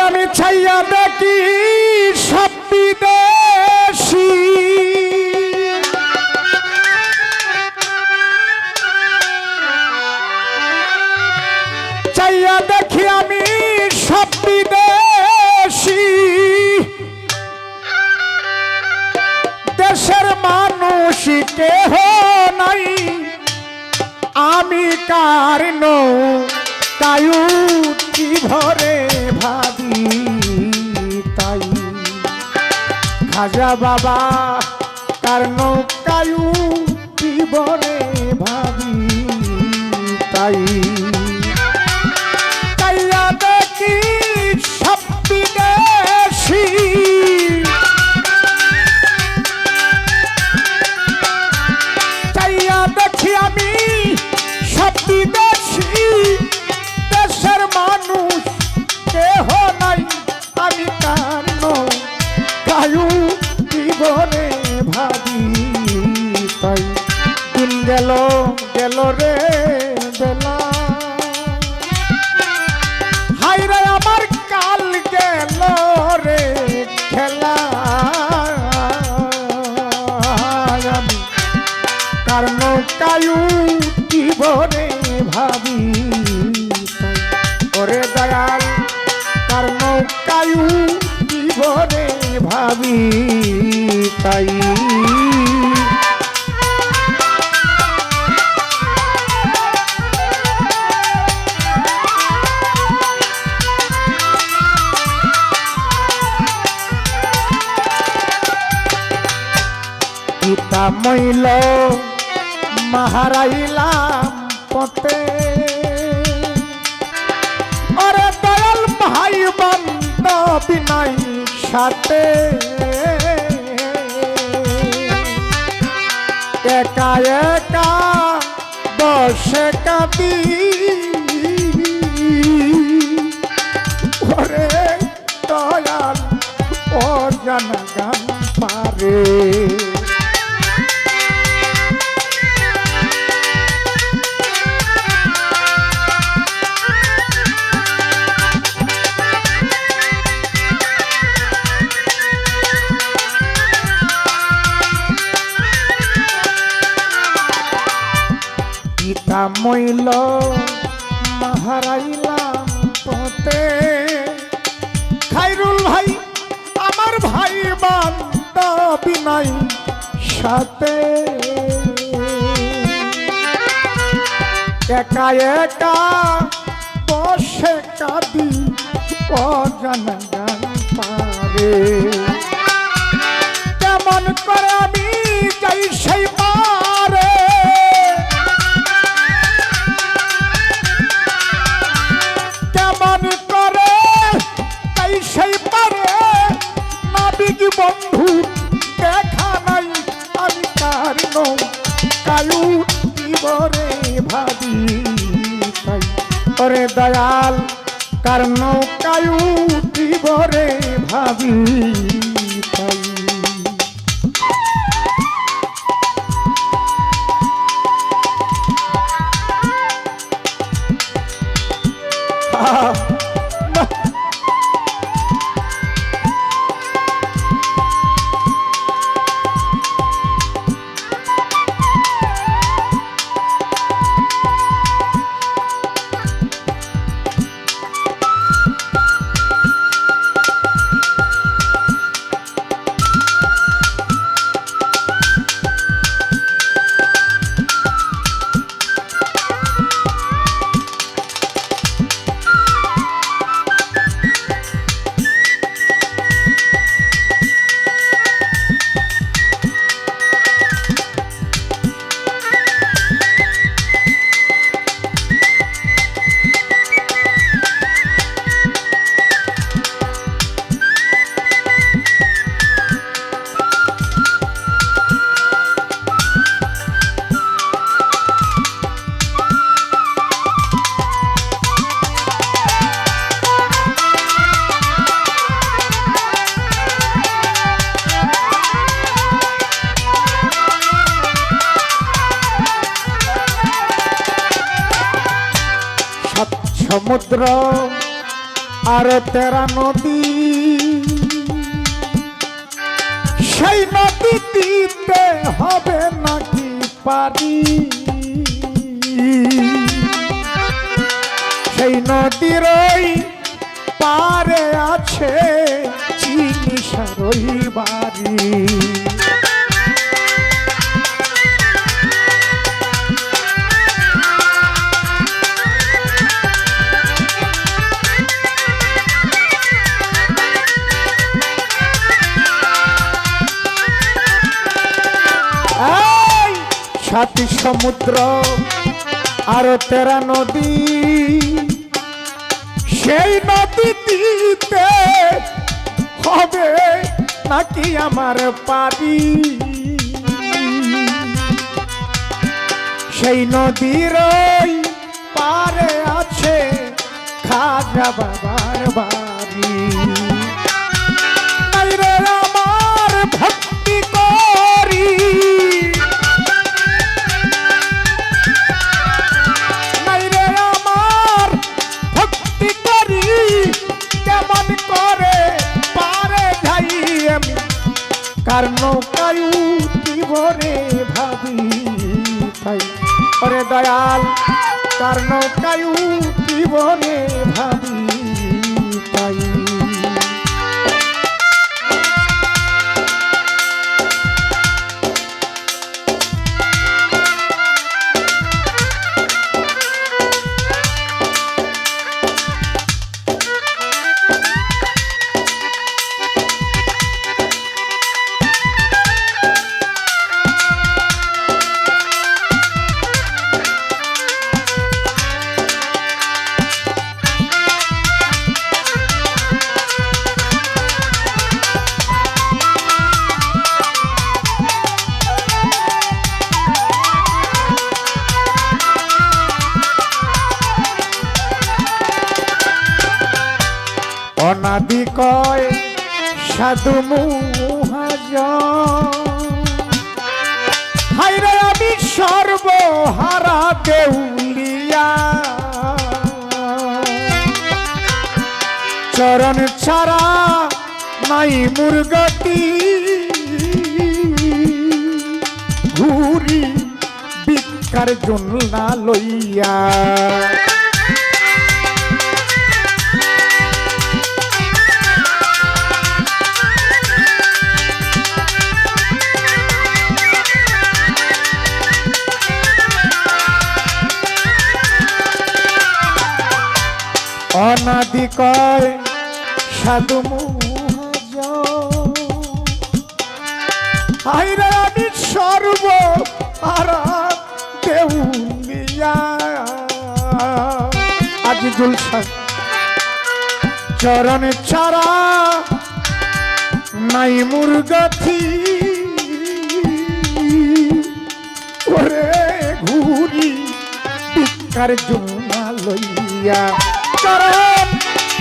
আমি ছাইয়া দেখি সব বিদেশি চাইয়া দেখি আমি সব বিদেশি দেশের মানুষ কেহ নাই। আমি কার নৌ? কায়ুটি ভরে ভাবি তাই। খাজা বাবা কার নৌকায়ুটি ভরে ভাবি তাই। কারণ কায়ু জীবনে ভাবি তাই। গীতা মইল মাহারাইলাম পথে। দয়াল নাই সাথে। একা একা বসে কাঁদি। ওরে দয়াল জনগণ পারে। মইল মাহারাইলাম পথে খাইরুল ভাই, আমার ভাই বান্ধব নাই সাথে। একা একা বসে কাঁদি, অজানা গান পারে। কেমন করে আমি ওরে দয়াল কার নৌকায়ু জীবরে ভাবি। সমুদ্র আর তেরা নদী। সেই নদী দিতে হবে নাকি পারি সেই নদীর পারে আছে চিনি সারই বাড়ি। সাতটি সমুদ্র আরও তেরা নদী। সেই নদী দিতে হবে নাকি আমার পারি? সেই নদীর পারে আছে খাজা বাবার বাড়ি। তাই ওরে দয়াল তার নৌকায় জীবনে ভাবি। অনাদি কয়, সাধু হাইরে আমি সর্বহারা দেউলিয়া। চরণ ছাড়া নাই মুরগতি ঘুরি বিকার জন্য লইয়া। অনাদি কয়, সাধু মুহাজ আমি সর্ব আর দেউলিয়া আজি জুলসা চরণ ছাড়া নাই মুরগাথি ওরে ঘুরি, ভিক্ষার জন্য লইয়া। চরণ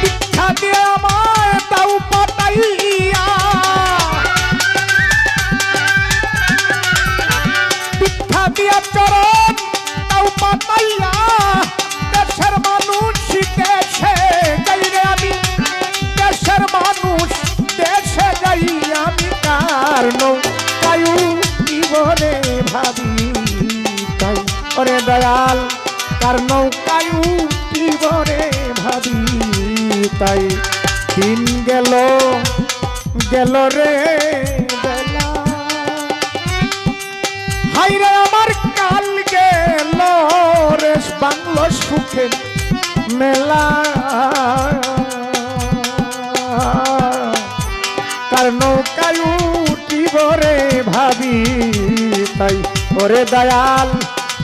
ভিক্ষা দিয়ে আমায় তাও পাতাইয়া। ভিক্ষা দিয়া চরণ তাও পাতাইয়া। দেশের মানুষ দেশে যাই রে আমি, দেশের মানুষ দেশে যাই আমি দয়াল, কার তাই দিন গেল গেল রে হাইরে আমার কাল গেল রে, বাংলো সুখে মেলা। তার নৌকায় উঠিব রে ভাবি তাই, ওরে দয়াল,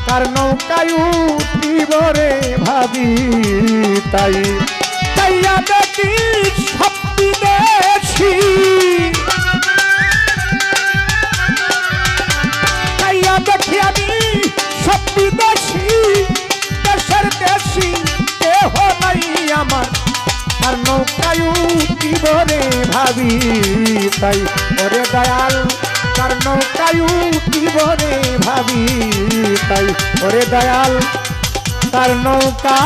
তার নৌকায় উঠিব রে ভাবি তাই। তাইয়া দেখি সব বিদেশি তাইয়া দেখি আমি সব বিদেশি দেশের দেশি দেহ নাই আমার। আর নৌকায় উঠিব ভাবি, তাই ওরে দয়াল, তার নৌকায় উঠিব ভাবি, তাই ওরে দয়াল, তার নৌকা